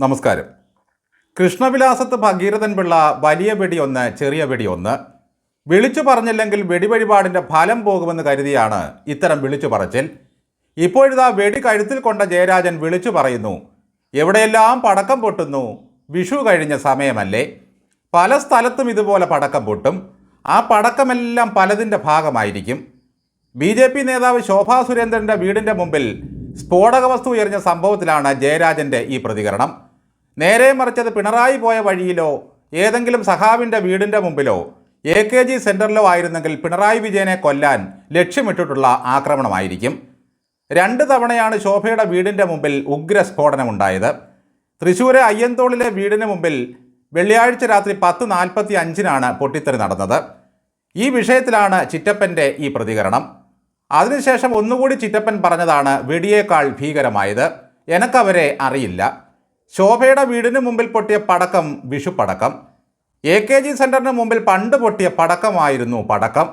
നമസ്കാരം. കൃഷ്ണവിലാസത്ത് ഭഗീരഥൻ പിള്ള വലിയ വെടി ഒന്ന് ചെറിയ വെടി ഒന്ന്. വിളിച്ചു പറഞ്ഞില്ലെങ്കിൽ വെടിവഴിപാടിന്റെ ഫലം പോകുമെന്ന് കരുതിയാണ് ഇത്തരം വിളിച്ചു പറച്ചിൽ. ഇപ്പോഴിതാ വെടി കഴുത്തിൽ കൊണ്ട ജയരാജൻ വിളിച്ചു പറയുന്നു എവിടെയെല്ലാം പടക്കം പൊട്ടുന്നു? വിഷു കഴിഞ്ഞ സമയമല്ലേ? പല സ്ഥലത്തും ഇതുപോലെ പടക്കം പൊട്ടും. ആ പടക്കമെല്ലാം പലതിന്റെ ഭാഗമായിരിക്കും. ബി ജെ പി നേതാവ് ശോഭാ സുരേന്ദ്രന്റെ വീടിന്റെ മുമ്പിൽ സ്ഫോടക വസ്തു എറിഞ്ഞ സംഭവത്തിലാണ് ജയരാജന്റെ ഈ പ്രതികരണം. നേരെ മറിച്ചത് പിണറായി പോയ വഴിയിലോ ഏതെങ്കിലും സഹാവിന്റെ വീടിന്റെ മുമ്പിലോ എ കെ ജി സെന്ററിലോ ആയിരുന്നെങ്കിൽ പിണറായി വിജയനെ കൊല്ലാൻ ലക്ഷ്യമിട്ടിട്ടുള്ള ആക്രമണമായിരിക്കും. രണ്ട് തവണയാണ് ശോഭയുടെ വീടിന്റെ മുമ്പിൽ ഉഗ്ര സ്ഫോടനമുണ്ടായത്. തൃശ്ശൂരെ അയ്യന്തോളിലെ വീടിന് മുമ്പിൽ വെള്ളിയാഴ്ച രാത്രി പത്ത് നാൽപ്പത്തി അഞ്ചിനാണ് പൊട്ടിത്തെറി നടന്നത്. ഈ വിഷയത്തിലാണ് ചിറ്റപ്പന്റെ ഈ പ്രതികരണം. അതിനുശേഷം ഒന്നുകൂടി ചിറ്റപ്പൻ പറഞ്ഞതാണ് വെടിയേക്കാൾ ഭീകരമായത്. എനക്കവരെ അറിയില്ല. ശോഭയുടെ വീടിന് മുമ്പിൽ പൊട്ടിയ പടക്കം വിഷുപ്പടക്കം എ കെ ജി സെന്ററിന് മുമ്പിൽ പണ്ട് പൊട്ടിയ പടക്കമായിരുന്നു പടക്കം.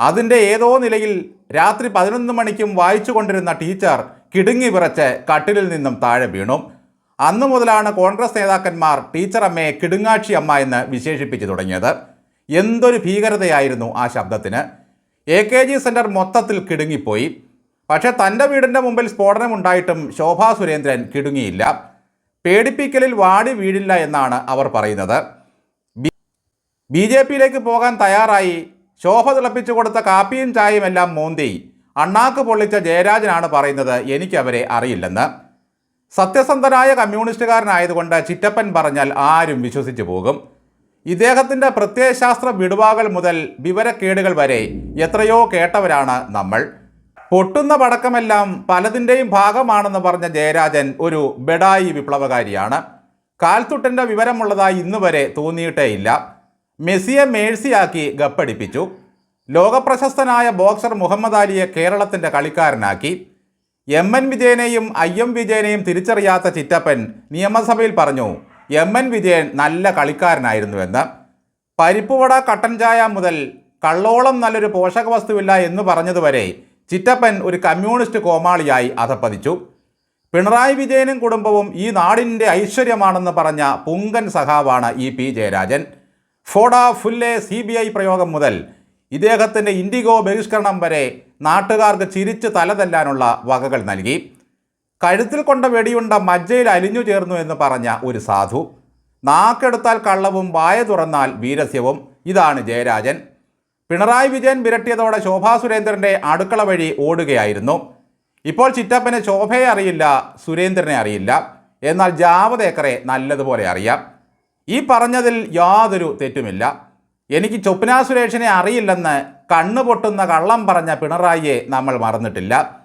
അതിന്റെ ഏതോ നിലയിൽ രാത്രി പതിനൊന്ന് മണിക്കും വായിച്ചു കൊണ്ടിരുന്ന ടീച്ചർ കിടുങ്ങി വിറച്ച് കട്ടിലിൽ നിന്നും താഴെ വീണു. അന്നു മുതലാണ് കോൺഗ്രസ് നേതാക്കന്മാർ ടീച്ചർ അമ്മയെ കിടുങ്ങാക്ഷി അമ്മ എന്ന് വിശേഷിപ്പിച്ചു തുടങ്ങിയത്. എന്തൊരു ഭീകരതയായിരുന്നു ആ ശബ്ദത്തിന്. എ കെ ജി സെന്റർ മൊത്തത്തിൽ കിടുങ്ങിപ്പോയി. പക്ഷേ തന്റെ വീടിന്റെ മുമ്പിൽ സ്ഫോടനം ഉണ്ടായിട്ടും ശോഭാ സുരേന്ദ്രൻ കിടുങ്ങിയില്ല. പേടിപ്പിക്കലിൽ വാടി വീഴില്ല എന്നാണ് അവർ പറയുന്നത്. ബി ജെ പിയിലേക്ക് പോകാൻ തയ്യാറായി. ശോഭ തിളപ്പിച്ചു കൊടുത്ത കാപ്പിയും ചായയും എല്ലാം മോന്തി. അണ്ണാക്ക് പൊള്ളിച്ച ജയരാജനാണ് പറയുന്നത് എനിക്കവരെ അറിയില്ലെന്ന്. സത്യസന്ധനായ കമ്മ്യൂണിസ്റ്റുകാരനായതുകൊണ്ട് ചിറ്റപ്പൻ പറഞ്ഞാൽ ആരും വിശ്വസിച്ചു പോകും. ഇദ്ദേഹത്തിന്റെ പ്രത്യയശാസ്ത്ര വിടുവാകൾ മുതൽ വിവരക്കേടുകൾ വരെ എത്രയോ കേട്ടവരാണ് നമ്മൾ. പൊട്ടുന്ന പടക്കമെല്ലാം പലതിന്റെയും ഭാഗമാണെന്ന് പറഞ്ഞ ജയരാജൻ ഒരു ബെഡായി വിപ്ലവകാരിയാണ്. കാൽത്തുട്ടന്റെ വിവരമുള്ളതായി ഇന്ന് വരെ തോന്നിയിട്ടേയില്ല മെസ്സിയെ മേഴ്സിയാക്കി ഗപ്പടിപ്പിച്ചു. ലോകപ്രശസ്തനായ ബോക്സർ മുഹമ്മദ് അലിയെ കേരളത്തിന്റെ കളിക്കാരനാക്കി. എം എൻ വിജയനെയും ഐ എം വിജയനെയും തിരിച്ചറിയാത്ത ചിറ്റപ്പൻ നിയമസഭയിൽ പറഞ്ഞു എം എൻ വിജയൻ നല്ല കളിക്കാരനായിരുന്നുവെന്ന്. പരിപ്പുവട കട്ടൻ ചായ മുതൽ കള്ളോളം നല്ലൊരു പോഷക വസ്തുവില്ല എന്ന് പറഞ്ഞതുവരെ ചിറ്റപ്പൻ ഒരു കമ്മ്യൂണിസ്റ്റ് കോമാളിയായി അധപ്പതിച്ചു. പിണറായി വിജയനും കുടുംബവും ഈ നാടിന്റെ ഐശ്വര്യമാണെന്ന് പറഞ്ഞ പുങ്കൻ സഖാവാണ് ഇ പി ജയരാജൻ. ഫോഡ ഫുല്ലെ സി ബി ഐ പ്രയോഗം മുതൽ ഇദ്ദേഹത്തിന്റെ ഇൻഡിഗോ ബഹിഷ്കരണം വരെ നാട്ടുകാർക്ക് ചിരിച്ച് തലതെല്ലാനുള്ള വകകൾ നൽകി. കഴുത്തിൽ കൊണ്ട വെടിയുണ്ട മജ്ജയിൽ അലിഞ്ഞു ചേർന്നു എന്ന് പറഞ്ഞ ഒരു സാധു. നാക്കെടുത്താൽ കള്ളവും വായ തുറന്നാൽ വീരസ്യവും. ഇതാണ് ജയരാജൻ. പിണറായി വിജയൻ വിരട്ടിയതോടെ ശോഭാ സുരേന്ദ്രന്റെ അടുക്കള വഴി ഓടുകയായിരുന്നു. ഇപ്പോൾ ചിറ്റപ്പനെ ശോഭയെ അറിയില്ല സുരേന്ദ്രനെ അറിയില്ല. എന്നാൽ ജാവദേക്കറെ നല്ലതുപോലെ അറിയാം. ഈ പറഞ്ഞതിൽ യാതൊരു തെറ്റുമില്ല. എനിക്ക് ചൊപ്ന സുരേഷിനെ അറിയില്ലെന്ന് കണ്ണുപൊട്ടുന്ന കള്ളം പറഞ്ഞ പിണറായിയെ നമ്മൾ മറന്നിട്ടില്ല.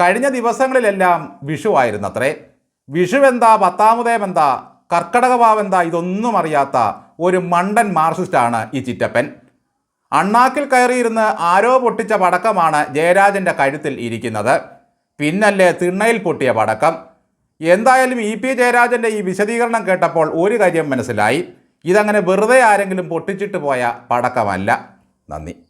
കഴിഞ്ഞ ദിവസങ്ങളിലെല്ലാം വിഷു ആയിരുന്നു അത്രേ വിഷുവെന്താ പത്താമുദേവെന്താ കർക്കടകഭാവെന്താ ഇതൊന്നും അറിയാത്ത ഒരു മണ്ടൻ മാർസിസ്റ്റാണ് ഈ ചിറ്റപ്പൻ. അണ്ണാക്കിൽ കയറിയിരുന്ന് ആരോ പൊട്ടിച്ച പടക്കമാണ് ജയരാജന്റെ കഴുത്തിൽ ഇരിക്കുന്നത്. പിന്നല്ലേ തിണ്ണയിൽ പൊട്ടിയ പടക്കം. എന്തായാലും ഇ പി ജയരാജന്റെ ഈ വിശദീകരണം കേട്ടപ്പോൾ ഒരു കാര്യം മനസ്സിലായി. ഇതങ്ങനെ വെറുതെ ആരെങ്കിലും പൊട്ടിച്ചിട്ട് പോയ പടക്കമല്ല. നന്ദി.